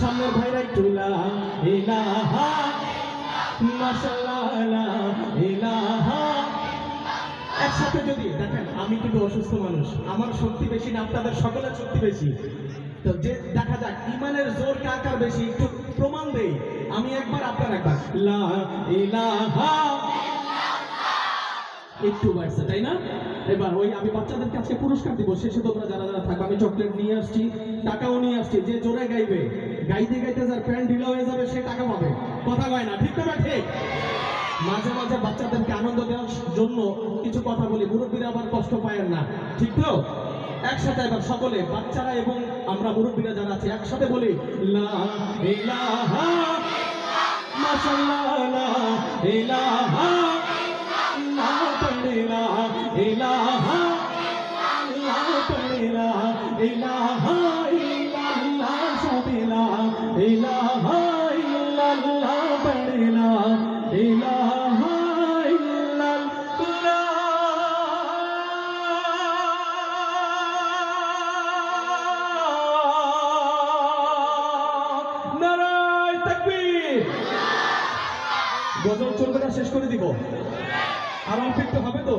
সামনে ভাইরা একটু লা লা একসাথে যদি, দেখেন, আমি কিন্তু অসুস্থ মানুষ, আমার শক্তি বেশি না, আপনাদের সকলের শক্তি বেশি। তো যে, দেখা যাক, ইমানের জোর কার কার বেশি, একটু প্রমাণ দেই। আমি একবার, আপনার একবার। লা ইলাহা একটু বাড়ছে, তাই না? এবার ওই আমি বাচ্চাদেরকে আজকে পুরস্কার দিব, শেষে তোমরা যারা যারা থাকবে, আমি চকলেট নিয়ে আসছি, টাকাও নিয়ে আসছি, যে জোরে গাইবে, গাইতে গাইতে যার প্যান্ট ঢিলা হয়ে যাবে, সে টাকা পাবে। কথা কয় না, ঠিক না ঠিক? মাঝে মাঝে বাচ্চাদেরকে আনন্দ দেওয়ার জন্য কিছু কথা বলি, মুরব্বীরা আবার কষ্ট পায় না, ঠিক তো? একসাথে এবার সকলে, বাচ্চারা এবং আমরা মুরব্বীরা যারা আছি, একসাথে বলি, লা ইলাহা মাশাআল্লাহ, লা ইলাহা ইলাহা ইল্লাল্লাহ গজল চলবে না, শেষ করে দিব। আর অল্প হবে তো?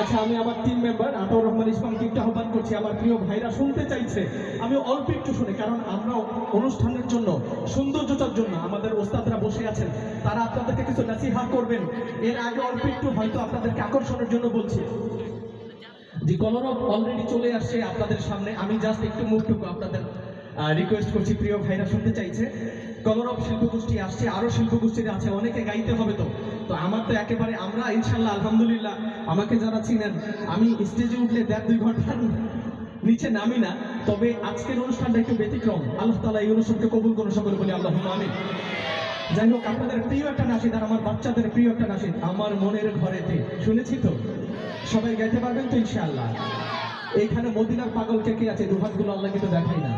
আচ্ছা আমি আমার টিম মেম্বার আতাউর রহমান ইসলামকে একটু আহ্বান করছি আমার প্রিয় ভাইরা শুনতে চাইছে। আমি অল্প একটু শুনি, কারণ আমরা অনুষ্ঠানের জন্য, সৌন্দর্যতার জন্য আমাদের ওস্তাদরা বসে আছেন। তারা আপনাদেরকে কিছু নাসিহা করবেন। এর আগে অল্প একটু হয়তো আপনাদেরকে আকর্ষণের জন্য বলছি। যে কলরব অলরেডি চলে আসছে আপনাদের সামনে। আমি জাস্ট একটু মুখটুকু আপনাদের রিকোয়েস্ট করছি, প্রিয় ভাইরা শুনতে চাইছে। কলরব শিল্পগোষ্ঠী আসছে, আরও শিল্পগোষ্ঠীর আছে, অনেকে গাইতে হবে তো। তো আমার তো একেবারে আমরা, ইনশাল্লাহ, আলহামদুলিল্লাহ, আমাকে যারা চিনেন, আমি স্টেজে উঠলে দেড় দুই ঘণ্টার নিচে নামি না। তবে আজকের অনুষ্ঠানটা একটু ব্যতিক্রম। আল্লাহ তালা এই অনুষ্ঠানকে কবুল করুন, সকলে বলি আল্লাহ আমি যাই হোক, আপনাদের প্রিয় একটা নাসিদ আর আমার বাচ্চাদের প্রিয় একটা নাসিদ, আমার মনের ঘরেতে। শুনেছি তো? সবাই গাইতে পারবেন তো, ইনশাআল্লাহ? এখানে মদিনার পাগল কে কে আছে? দুহাতগুলো আল্লাহ কিন্তু দেখাই না।